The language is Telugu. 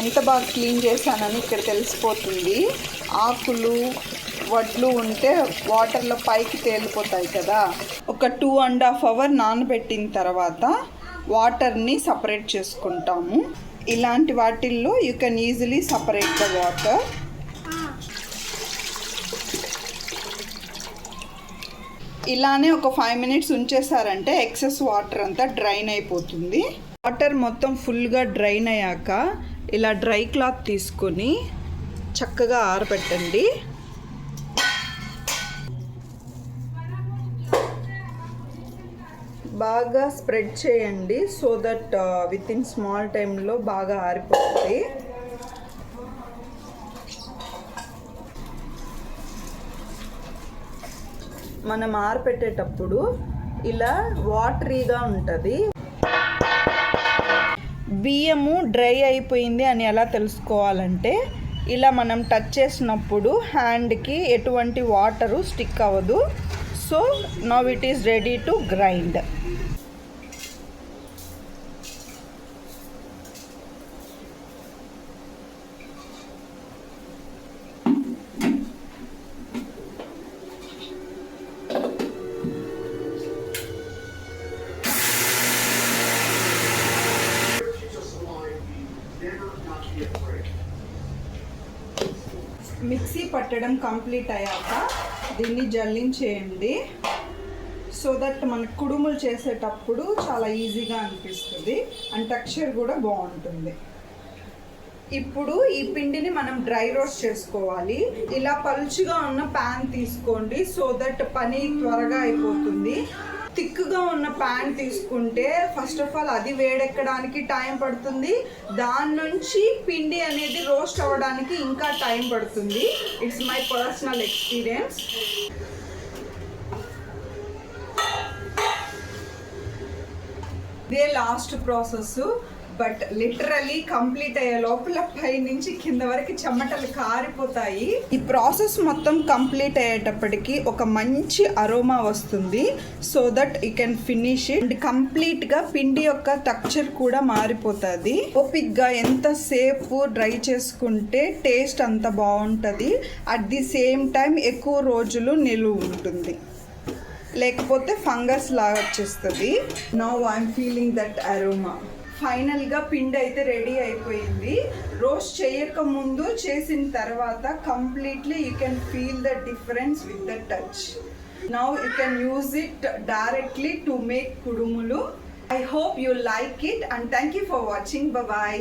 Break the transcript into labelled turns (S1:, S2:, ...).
S1: ఎంత బాగా క్లీన్ చేశానని ఇక్కడ తెలిసిపోతుంది. ఆకులు వడ్లు ఉంటే వాటర్లో పైకి తేలిపోతాయి కదా. ఒక టూ అండ్ హాఫ్ అవర్ నానబెట్టిన తర్వాత వాటర్ని సపరేట్ చేసుకుంటాము. ఇలాంటి వాటిల్లో you can easily separate the water ఇలానే ఒక ఫైవ్ మినిట్స్ ఉంచేసారంటే ఎక్సెస్ వాటర్ అంతా డ్రైన్ అయిపోతుంది. వాటర్ మొత్తం ఫుల్గా డ్రైన్ అయ్యాక ఇలా డ్రై క్లాత్ తీసుకొని చక్కగా ఆరబెట్టండి. బాగా స్ప్రెడ్ చేయండి so that with in small టైంలో బాగా ఆరిపోతుంది. మనం ఆరపెట్టేటప్పుడు ఇలా వాటరీగా ఉంటుంది. బియ్యము డ్రై అయిపోయింది అని ఎలా తెలుసుకోవాలంటే ఇలా మనం టచ్ చేసినప్పుడు హ్యాండ్కి ఎటువంటి వాటరు స్టిక్ అవ్వదు. So now it is ready to grind mixie పట్టడం కంప్లీట్ అయ్యాక దీన్ని జల్లించేయండి. సో దట్ మనకు కుడుములు చేసేటప్పుడు చాలా ఈజీగా అనిపిస్తుంది. అండ్ టెక్స్చర్ కూడా బాగుంటుంది. ఇప్పుడు ఈ పిండిని మనం డ్రై రోస్ట్ చేసుకోవాలి. ఇలా పలుచుగా ఉన్న ప్యాన్ తీసుకోండి. సో దట్ పని త్వరగా అయిపోతుంది. థిక్గా ఉన్న ప్యాన్ తీసుకుంటే ఫస్ట్ ఆఫ్ ఆల్ అది వేడెక్కడానికి టైం పడుతుంది. దాని నుంచి పిండి అనేది రోస్ట్ అవ్వడానికి ఇంకా టైం పడుతుంది. ఇట్స్ మై పర్సనల్ ఎక్స్పీరియన్స్ ఇదే last process but literally complete అయ్యే లోపల పై నుంచి కింద వరకు చెమటలు కారిపోతాయి. ఈ ప్రాసెస్ మొత్తం కంప్లీట్ అయ్యేటప్పటికి ఒక మంచి అరోమా వస్తుంది. So that you can finish and కంప్లీట్గా పిండి యొక్క టెక్చర్ కూడా మారిపోతుంది. ఓపిక్గా సేఫ్ డ్రై చేసుకుంటే టేస్ట్ అంత బాగుంటుంది. అట్ ది సేమ్ టైం ఎక్కువ రోజులు నిలువ ఉంటుంది. లేకపోతే ఫంగస్ లాగా వచ్చేస్తుంది. Now I'm feeling that aroma ఫైనల్గా పిండి అయితే రెడీ అయిపోయింది. రోస్ట్ చేయక ముందు చేసిన తర్వాత completely you can feel the difference with the touch. Now you can use it directly to make kudumulu. I hope you like it and thank you for watching. Bye